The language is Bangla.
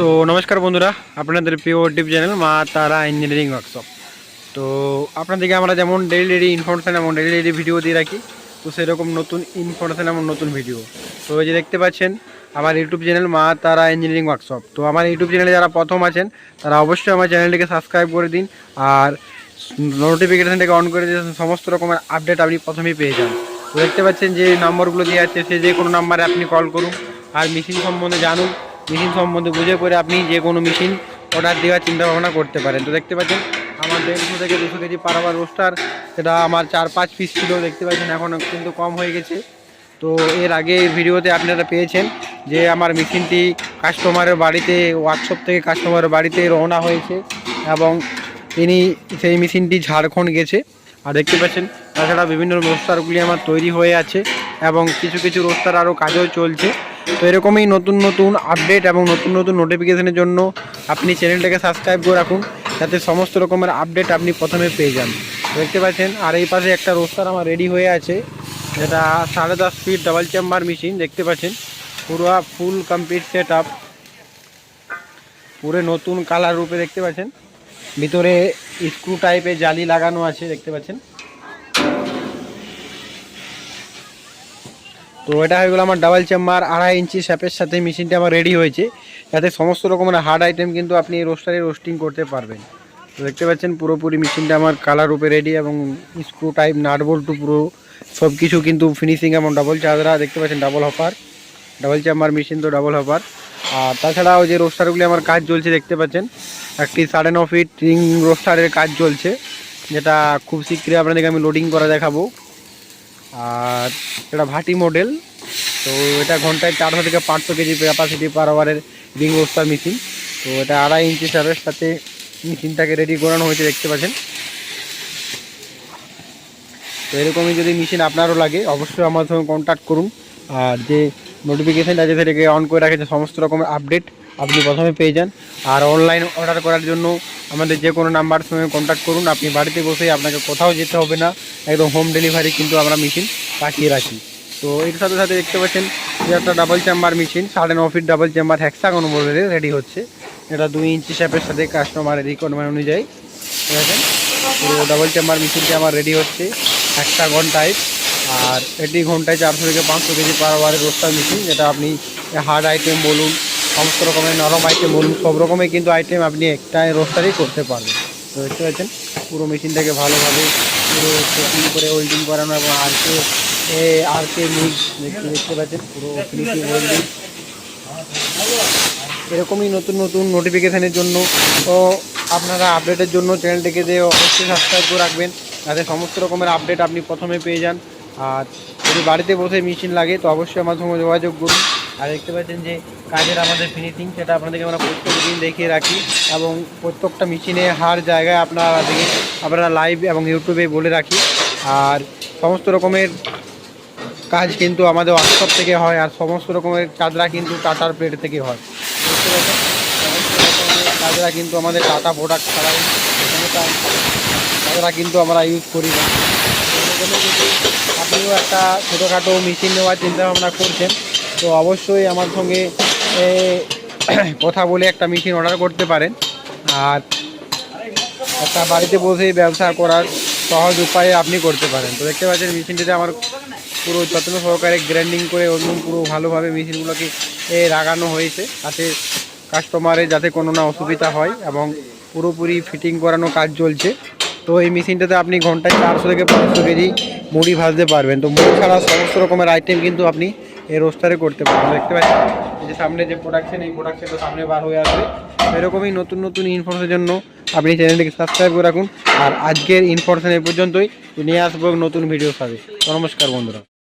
তো নমস্কার বন্ধুরা, আপনাদের প্রিয় টিপ চ্যানেল মা তারা ইঞ্জিনিয়ারিং ওয়ার্কশপ তো আপনাদেরকে আমরা যেমন ডেলি ডেলি ইনফরমেশান এবং ডেলি ডেলি ভিডিও দিয়ে রাখি, তো সেরকম নতুন ইনফরমেশান এবং নতুন ভিডিও তো এই যে দেখতে পাচ্ছেন, আমার ইউটিউব চ্যানেল মা তারা ইঞ্জিনিয়ারিং ওয়ার্কশপ তো আমার ইউটিউব চ্যানেলে যারা প্রথম আছেন, তারা অবশ্যই আমার চ্যানেলটিকে সাবস্ক্রাইব করে দিন, আর নোটিফিকেশানটাকে অন করে দিয়ে সমস্ত রকমের আপডেট আপনি প্রথমেই পেয়ে যান। তো দেখতে পাচ্ছেন যে নম্বরগুলো দেওয়া আছে, সে যে কোনো নাম্বারে আপনি কল করুন, আর মেশিন সম্বন্ধে জানুন মেশিন সম্বন্ধে বুঝে পড়ে আপনি যে কোনো মেশিন অর্ডার দেওয়ার চিন্তা ভাবনা করতে পারেন। তো দেখতে পাচ্ছেন, আমার দেড়শো থেকে দুশো কেজি পারাবার রোস্টার সেটা আমার চার পাঁচ পিস ছিল, দেখতে পাচ্ছেন এখন কিন্তু কম হয়ে গেছে। তো এর আগে ভিডিওতে আপনারা পেয়েছেন যে আমার মেশিনটি কাস্টমারের বাড়িতে ওয়ার্কশপ থেকে কাস্টমারের বাড়িতে রওনা হয়েছে এবং তিনি সেই মেশিনটি ঝাড়খণ্ড গেছে। আর দেখতে পাচ্ছেন, তাছাড়া বিভিন্ন রোস্টারগুলি আমার তৈরি হয়ে আছে এবং কিছু কিছু রোস্টার আরও কাজও চলছে। তো এরকমই নতুন নতুন আপডেট এবং নতুন নতুন নোটিফিকেশনের জন্য আপনি চ্যানেলটাকে সাবস্ক্রাইব করে রাখুন, যাতে সমস্ত রকমের আপডেট আপনি প্রথমে পেয়ে যান। দেখতে পাচ্ছেন, আর এই পাশে একটা রোস্টার আমার রেডি হয়ে আছে, যেটা সাড়ে দশ ফিট ডাবল চেম্বার মেশিন দেখতে পাচ্ছেন, পুরো ফুল কমপ্লিট সেট আপ পুরো নতুন কালার রূপে দেখতে পাচ্ছেন, ভিতরে স্ক্রু টাইপের জালি লাগানো আছে, দেখতে পাচ্ছেন। তো এটা হয়ে গেলো আমার ডাবল চেম্বার আড়াই ইঞ্চি শ্যাপের সাথে মেশিনটা আমার রেডি হয়েছে। যাতে সমস্ত রকমের হার্ড আইটেম কিন্তু আপনি এই রোস্টারে রোস্টিং করতে পারবেন। তো দেখতে পাচ্ছেন পুরোপুরি মেশিনটা আমার কালার রূপে রেডি এবং স্ক্রু টাইপ নাট বল্টু পুরো সব কিছু কিন্তু ফিনিশিং এবং ডাবল চাদরা দেখতে পাচ্ছেন double hopper double chamber machine তো ডাবল হপার আর তাছাড়াও যে রোস্টারগুলি আমার কাজ চলছে, দেখতে পাচ্ছেন, একটি সাড়ে ন ফিট রিং রোস্টারের কাজ চলছে, যেটা খুব শীঘ্রই আপনাদেরকে আমি লোডিং করা দেখাবো। আর এটা ভাটি মডেল তো এটা ঘন্টায় চারশো থেকে পাঁচশো কেজি ক্যাপাসিটি পার আওয়ারের রিং রোস্টার মেশিন তো এটা আড়াই ইঞ্চি সারের সাথে মেশিনটাকে রেডি করানো হয়েছে, দেখতে পাচ্ছেন। তো এরকমই যদি মেশিন আপনারও লাগে, অবশ্যই আমার সঙ্গে কন্ট্যাক্ট করুন। আর যে নোটিফিকেশানটা আছে, সেটাকে অন করে রাখেছে সমস্ত রকমের আপডেট আপনি প্রথমে পেয়ে যান। আর অনলাইন অর্ডার করার জন্য আমাদের যে কোনো নাম্বার সঙ্গে কন্ট্যাক্ট করুন। আপনি বাড়িতে বসেই আপনাকে কোথাও যেতে হবে না। একদম হোম ডেলিভারি কিন্তু আমরা মেশিন পাঠিয়ে রাখি। তো এর সাথে সাথে দেখতে পাচ্ছেন, যে একটা ডাবল চেম্বার মেশিন সাড়ে ন ফিট ডাবল চেম্বার হ্যাক্সাগন মডেলে রেডি হচ্ছে। এটা দুই ইঞ্চি শ্যাপের সাথে কাস্টমারের রিকোয়ারমেন্ট অনুযায়ী। ঠিক আছে? পুরো ডাবল চেম্বার মেশিনটি আমার রেডি হচ্ছে। একটা ঘন্টায় আর এটি ঘন্টায় চারশো থেকে পাঁচশো কেজি পার আওয়ারের রোস্টার মেশিন যেটা আপনি হার্ড আইটেম বলুন সমস্ত রকমের নরম আইটেম বলুন, সব রকমের কিন্তু আইটেম আপনি একটা রোস্টারেই করতে পারবেন। তো দেখতে পাচ্ছেন, পুরো মেশিনটাকে ভালোভাবে পুরো সেটিং করে ওয়েল্ডিং করানো এবং আরকে আরকে মিক্স দেখতে দেখতে পাচ্ছেন, পুরো ফিনিশিং ওয়েল্ডিং এরকমই নতুন নতুন নোটিফিকেশানের জন্য। ও আপনারা আপডেটের জন্য চ্যানেলটিকে দিয়ে অবশ্যই সাবস্ক্রাইব করে রাখবেন, যাতে সমস্ত রকমের আপডেট আপনি প্রথমে পেয়ে যান। আর যদি বাড়িতে বসে মেশিন লাগে, তো অবশ্যই আমার সঙ্গে যোগাযোগ করুন। আর দেখতে পাচ্ছেন যে কাজের আমাদের ফিনিশিং সেটা আপনাদেরকে আমরা প্রত্যেক দিন দেখিয়ে রাখি এবং প্রত্যেকটা মেশিনে হার জায়গায় আপনারা দেখে, আপনারা লাইভ এবং ইউটিউবে বলে রাখি। আর সমস্ত রকমের কাজ কিন্তু আমাদের ওয়ার্কশপ থেকে হয় আর সমস্ত রকমের চাদরা কিন্তু টাটার প্লেট থেকে হয়। সমস্ত কিন্তু আমাদের টাটা প্রোডাক্ট ছাড়াই কোনো কা- চাদরা কিন্তু আমরা ইউজ করি। না আপনিও একটা ছোটোখাটো মেশিন নেওয়ার চিন্তা ভাবনা করছেন। তো অবশ্যই আমার সঙ্গে কথা বলে একটা মেশিন অর্ডার করতে পারেন। আর একটা বাড়িতে বসেই ব্যবসা করার সহজ উপায়ে আপনি করতে পারেন। তো দেখতে পাচ্ছেন মেশিনটিতে আমার পুরো যত্ন সহকারে গ্রাইন্ডিং করে একদম পুরো ভালোভাবে মেশিনগুলোকে এ লাগানো হয়েছে। তাতে কাস্টমারের যাতে কোনো না অসুবিধা হয় এবং পুরোপুরি ফিটিং করানো কাজ চলছে। তো এই মেশিনটাতে আপনি ঘন্টায় চারশো থেকে পাঁচশো কেজি মুড়ি ভাজতে পারবেন। তো মুড়ি ছাড়া সমস্ত রকমের আইটেম কিন্তু আপনি এই রোস্টারে করতে পারব। দেখতে পাচ্ছি এই যে সামনে যে প্রোডাকশন এই প্রোডাকশন তো সামনে বার হয়ে আসবে। এরকমই নতুন নতুন ইনফরমেশনের জন্য আপনি চ্যানেলটিকে সাবস্ক্রাইব করে রাখুন। আর আজকের ইনফরমেশন এই পর্যন্তই। নিয়ে আসব নতুন ভিডিও সাথে। নমস্কার বন্ধুরা।